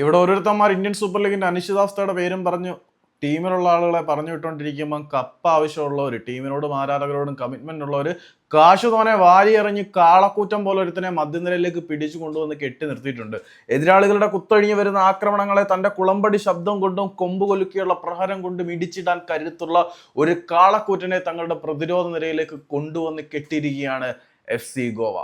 ഇവിടെ ഓരോരുത്തന്മാർ Indian super ലീഗിന്റെ അനിശ്ചിതാവസ്ഥയുടെ പേരും പറഞ്ഞു. ടീമിലുള്ള ആളുകളെ പറഞ്ഞു വിട്ടുകൊണ്ടിരിക്കുമ്പോൾ കപ്പ് ആവശ്യമുള്ളവർ ടീമിനോടും ആരാധകരോടും കമ്മിറ്റ്മെന്റ് ഉള്ളവർ കാശ് തോനെ വാരിയെറിഞ്ഞ് കാളക്കൂറ്റം പോലെ ഒരുത്തനെ മധ്യനിരയിലേക്ക് പിടിച്ചു കൊണ്ടുവന്ന് കെട്ടി നിർത്തിയിട്ടുണ്ട്. എതിരാളികളുടെ കുത്തൊഴിഞ്ഞു വരുന്ന ആക്രമണങ്ങളെ തന്റെ കുളമ്പടി ശബ്ദം കൊണ്ടും കൊമ്പ് കൊലുക്കിയുള്ള പ്രഹരം കൊണ്ടും ഇടിച്ചിടാൻ കരുത്തുള്ള ഒരു കാളക്കൂറ്റനെ തങ്ങളുടെ പ്രതിരോധ നിരയിലേക്ക് കൊണ്ടുവന്ന് കെട്ടിയിരിക്കുകയാണ് എഫ് സി ഗോവ.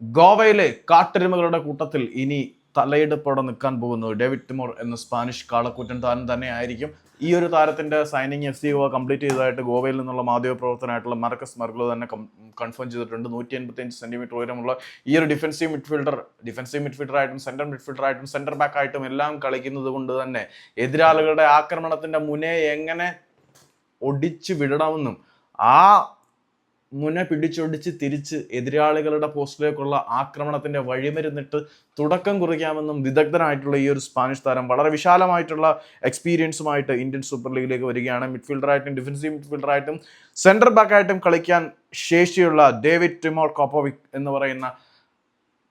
ഗോവയിലെ കാട്ടെരുമകളുടെ കൂട്ടത്തിൽ ഇനി തലയെടുപ്പോടെ നിൽക്കാൻ പോകുന്നത്. ഡേവിഡ് ടിമോർ എന്ന സ്പാനിഷ് കാളക്കൂറ്റൻ താരം തന്നെ ആയിരിക്കും. ഈ ഒരു താരത്തിന്റെ signing F C Goa complete ചെയ്തതായിട്ട് ഗോവയിൽ നിന്നുള്ള മാധ്യമപ്രവർത്തനമായിട്ടുള്ള മർക്കസ് മർഗ്ലോ തന്നെ കൺഫേം ചെയ്തിട്ടുണ്ട്. നൂറ്റി എൺപത്തി അഞ്ച് സെന്റിമീറ്റർ ഉയരമുള്ള ഈ ഒരു ഡിഫൻസീവ് മിഡ്ഫീൽഡർ ഡിഫൻസീവ് മിഡ്ഫീൽഡർ ആയിട്ടും സെന്റർ മിഡ്ഫീൽഡർ ആയിട്ടും സെന്റർ ബാക്ക് ആയിട്ടും എല്ലാം കളിക്കുന്നത് കൊണ്ട് തന്നെ എതിരാളികളുടെ ആക്രമണത്തിന്റെ മുനെ എങ്ങനെ ഒടിച്ചു വിടണമെന്നും ആ മുനെ പിടിച്ചൊടിച്ച് തിരിച്ച് എതിരാളികളുടെ പോസ്റ്റിലേക്കുള്ള ആക്രമണത്തിന്റെ വഴിമരുന്നിട്ട് തുടക്കം കുറിക്കാമെന്നും വിദഗ്ധനായിട്ടുള്ള ഈ ഒരു സ്പാനിഷ് താരം വളരെ വിശാലമായിട്ടുള്ള എക്സ്പീരിയൻസുമായിട്ട് ഇന്ത്യൻ സൂപ്പർ ലീഗിലേക്ക് വരികയാണ്. മിഡ്ഫീൽഡറായിട്ടും ഡിഫൻസീവ് മിഡ്ഫീൽഡറായിട്ടും സെന്റർ ബാക്കായിട്ടും കളിക്കാൻ ശേഷിയുള്ള ഡേവിഡ് ടിമോർ കോപ്പോവിക് എന്ന് പറയുന്ന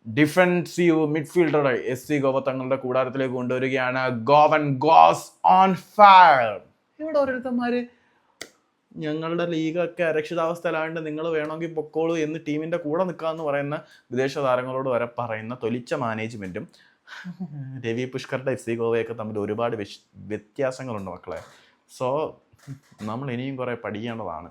ഡിഫൻസീവ് മിഡ്ഫീൽഡറെ എസ് സി ഗോവ തങ്ങളുടെ കൂടാരത്തിലേക്ക് കൊണ്ടുവരികയാണ്. ഗോവൻ ഗോസ് ഓൺ ഫയർ ഇവിടെ ഓരോരുത്തന്മാര് ഞങ്ങളുടെ ലീഗൊക്കെ അരക്ഷിതാവസ്ഥയിലായതുകൊണ്ട് നിങ്ങൾ വേണമെങ്കിൽ പൊക്കോളൂ എന്ന് ടീമിന്റെ കൂടെ നിൽക്കാമെന്ന് പറയുന്ന വിദേശ താരങ്ങളോട് വരെ പറയുന്ന തൊലിച്ച മാനേജ്മെന്റും രവി പുഷ്കറുടെ എഫ് സി ഗോവയൊക്കെ തമ്മിൽ ഒരുപാട് വ്യത്യാസങ്ങളുണ്ട് മക്കളെ. സോ നമ്മൾ ഇനിയും കുറേ പഠിക്കേണ്ടതാണ്.